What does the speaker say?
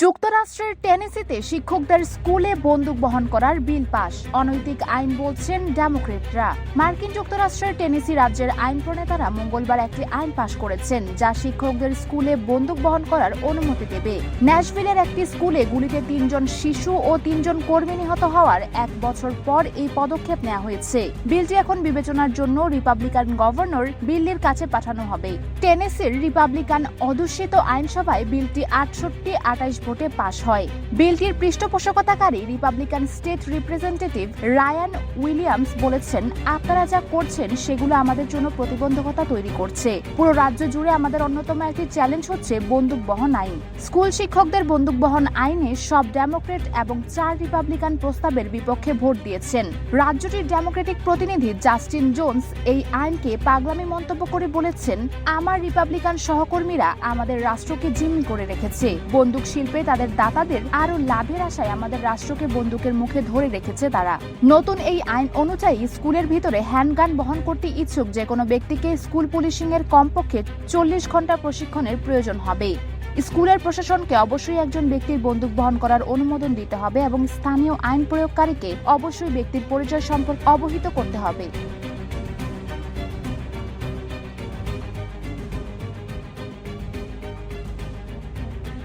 যুক্তরাষ্ট্রের টেনেসিতে শিক্ষকদের স্কুলে বন্দুক বহন করার বিল পাস। অনৈতিক আইন বলছেন ডেমোক্রেটরা। মার্কিন যুক্তরাষ্ট্রের টেনেসি রাজ্যের আইন প্রণেতারা মঙ্গলবার একটি আইন পাশ করেছেন, যা শিক্ষকদের স্কুলে বন্দুক বহন করার অনুমতি দেবে। ন্যাশভিলের একটি স্কুলে গুলিতে তিনজন শিশু ও তিনজন কর্মী নিহত হওয়ার এক বছর পর এই পদক্ষেপ নেওয়া হয়েছে। বিলটি এখন বিবেচনার জন্য রিপাবলিকান গভর্নর বিল্লির কাছে পাঠানো হবে। টেনেসির রিপাবলিকান অধ্যুষিত আইনসভায় বিলটি আটষট্টি আটাইশ ভোটে পাশ হয়। বিলটির পৃষ্ঠপোষকতাকারী Republican state representative Ryan Williams বলেছেন, আপনারা যা করছেন সেগুলো আমাদের জন্য প্রতিবন্ধকতা তৈরি করছে। পুরো রাজ্য জুড়ে আমাদের অন্যতম একটি চ্যালেঞ্জ হচ্ছে বন্দুক বহন আইন। স্কুল শিক্ষকদের বন্দুক বহন আইনে সব ডেমোক্রেট এবং চার রিপাবলিকান প্রস্তাবের বিপক্ষে ভোট দিয়েছেন। রাজ্যটির ডেমোক্রেটিক প্রতিনিধি জাস্টিন জোনস এই আইনকে পাগলামি মন্তব্য করে বলেছেন, আমার রিপাবলিকান সহকর্মীরা আমাদের রাষ্ট্রকে জিম্মি করে রেখেছে। বন্দুক শিল্পে তাদের দাতাদের আরও লাভের আশায় আমাদের রাষ্ট্রকে বন্দুকের মুখে ধরে রেখেছে তারা। নতুন এই আইন অনুযায়ী স্কুলের ভিতরে হ্যান্ডগান বহন করতে ইচ্ছুক যে কোনো ব্যক্তিকে স্কুল পুলিশিং এর কমপক্ষে চল্লিশ ঘণ্টা প্রশিক্ষণের প্রয়োজন হবে। স্কুলের প্রশাসনকে অবশ্যই একজন ব্যক্তির বন্দুক বহন করার অনুমোদন দিতে হবে এবং স্থানীয় আইন প্রয়োগকারীকে অবশ্যই ব্যক্তির পরিচয় সম্পর্কে অবহিত করতে হবে।